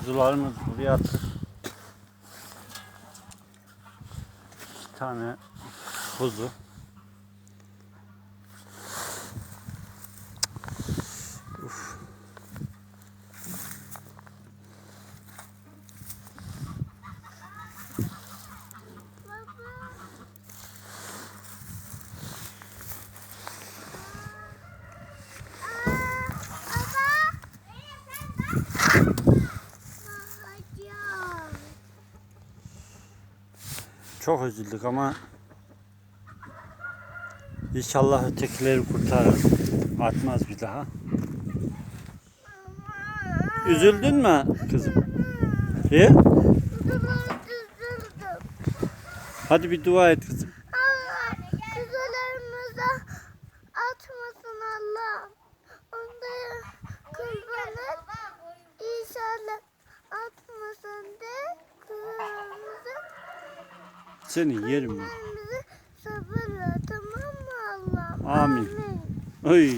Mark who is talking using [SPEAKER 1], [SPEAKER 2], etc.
[SPEAKER 1] Kuzularımız buraya attık. İki tane kuzu. Uf. Çok üzüldük ama inşallah ötekileri kurtarır. Atmaz bir daha. Üzüldün mü kızım? İyi? Hadi bir dua et kızım.
[SPEAKER 2] Allah atmasın Allah.
[SPEAKER 1] Seni yerim ben.
[SPEAKER 2] sabırla tamam mı Allah?
[SPEAKER 1] Amin. Oy.